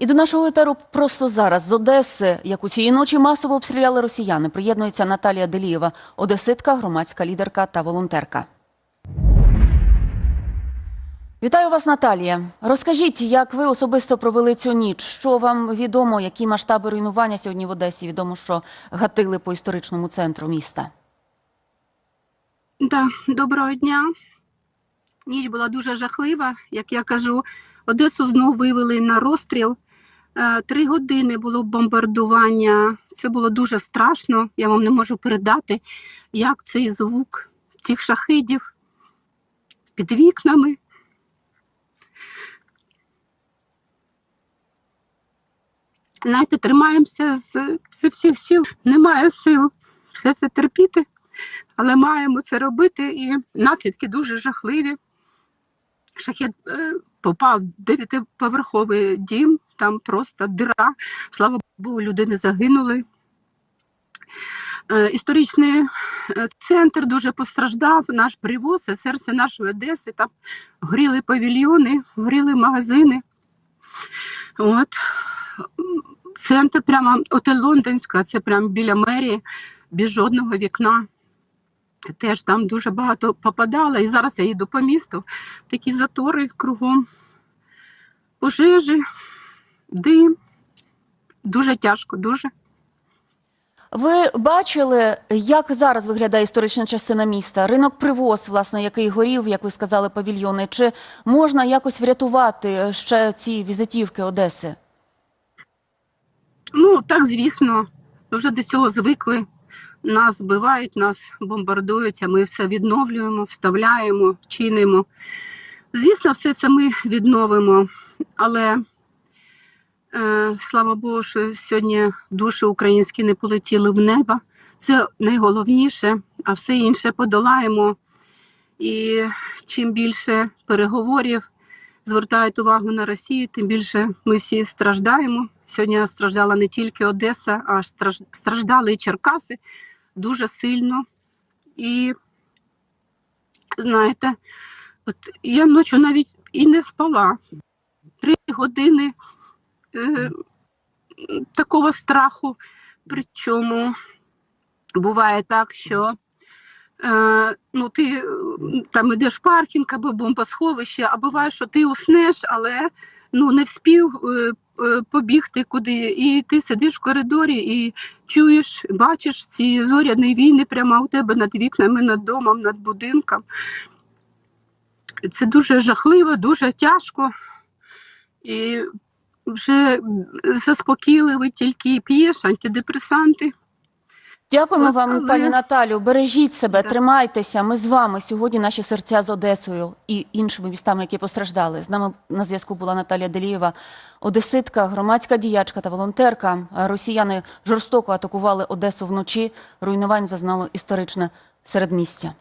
І до нашого етеру просто зараз з Одеси, яку цієї ночі масово обстріляли росіяни, приєднується Наталія Делієва, одеситка, громадська лідерка та волонтерка. Вітаю вас, Наталія. Розкажіть, як ви особисто провели цю ніч? Що вам відомо, які масштаби руйнування сьогодні в Одесі? Відомо, що гатили по історичному центру міста. Да, доброго дня. Ніч була дуже жахлива. Як я кажу, Одесу знову вивели на розстріл. Е, Три години було бомбардування. Це було дуже страшно. Я вам не можу передати, як цей звук цих шахидів під вікнами. Знаєте, тримаємося з, з всіх сил. Немає сил все це терпіти але маємо це робити, і наслідки дуже жахливі. Шахет е, попав в дев'ятиповерховий дім, там просто дира. Слава Богу, люди не загинули. Е, історичний е, центр дуже постраждав, наш привоз, це серце нашої Одеси. Там горіли павільйони, горіли магазини. От. Центр прямо отель Лондонська, це прямо біля мерії, без жодного вікна теж там дуже багато попадало. І зараз я їду по місту. Такі затори кругом, пожежі, дим. Дуже тяжко, дуже. Ви бачили, як зараз виглядає історична частина міста? Ринок привоз, власне, який горів, як ви сказали, павільйони. Чи можна якось врятувати ще ці візитівки Одеси? Ну, так, звісно, ми вже до цього звикли. Нас вбивають, нас бомбардують, а ми все відновлюємо, вставляємо, чинимо. Звісно, все це ми відновимо, але слава Богу, що сьогодні душі українські не полетіли в небо. Це найголовніше, а все інше подолаємо. І чим більше переговорів звертають увагу на Росію, тим більше ми всі страждаємо. Сьогодні страждала не тільки Одеса, а страждали і Черкаси дуже сильно. І знаєте, от я ночі навіть і не спала. Три години такого страху. Причому буває так, що е, ну, ти е, там ідеш в паркінг або бомбосховище, а буває, що ти уснеш, але ну, не вспів е, е, побігти куди. І ти сидиш в коридорі і чуєш, бачиш ці зоряні війни прямо у тебе над вікнами, над домом, над будинком. Це дуже жахливо, дуже тяжко. І вже заспокійливі тільки п'єш антидепресанти. Дякуємо От, вам, але- пані Наталю. Бережіть себе, Да. тримайтеся. Ми з вами сьогодні. Наші серця з Одесою і іншими містами, які постраждали. З нами на зв'язку була Наталія Делієва, одеситка, громадська діячка та волонтерка. Росіяни жорстоко атакували Одесу вночі. Руйнувань зазнало історичне середмістя.